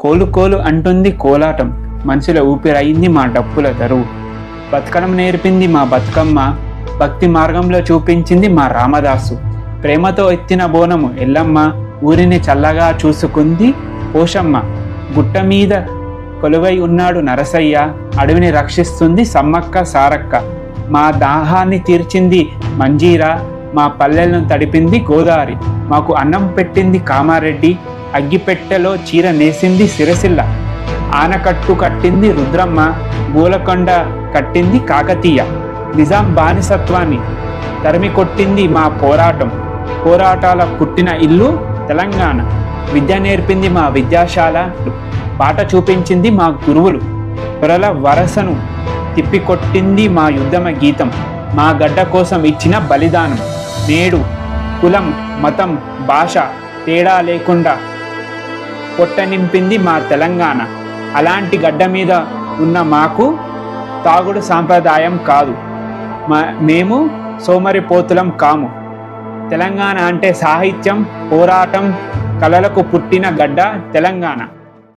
కోలు కోలు అంటుంది కోలాటం. మనుషుల ఊపిరయింది మా డప్పుల దరువు. బతుకడం నేర్పింది మా బతుకమ్మ. భక్తి మార్గంలో చూపించింది మా రామదాసు. ప్రేమతో ఎత్తిన బోనము ఎల్లమ్మ. ఊరిని చల్లగా చూసుకుంది పోషమ్మ. గుట్ట మీద కొలువై ఉన్నాడు నరసయ్య. అడవిని రక్షిస్తుంది సమ్మక్క సారక్క. మా దాహాన్ని తీర్చింది మంజీరా. మా పల్లెలను తడిపింది గోదావరి మాకు అన్నం పెట్టింది కామారెడ్డి. అగ్గిపెట్టెలో చీర నేసింది సిరసిల్ల. ఆనకట్టు కట్టింది రుద్రమ్మ మూలకొండ కట్టింది కాకతీయ. నిజాం బానిసత్వాన్ని తరిమి కొట్టింది మా పోరాటం. పోరాటాల పుట్టిన ఇల్లు తెలంగాణ. విద్య నేర్పింది మా విద్యాశాల బాట చూపించింది మా గురువులు. పొరల వరసను తిప్పికొట్టింది మా యుద్ధమ గీతం. మా గడ్డ కోసం ఇచ్చిన బలిదానం. నేడు కులం మతం భాష తేడా లేకుండా పొట్ట నింపింది మా తెలంగాణ. అలాంటి గడ్డ మీద ఉన్న మాకు తాగుడు సాంప్రదాయం కాదు. మా మేము సోమరిపోతులం కాము. తెలంగాణ అంటే సాహిత్యం పోరాటం కళలకు పుట్టిన గడ్డ తెలంగాణ.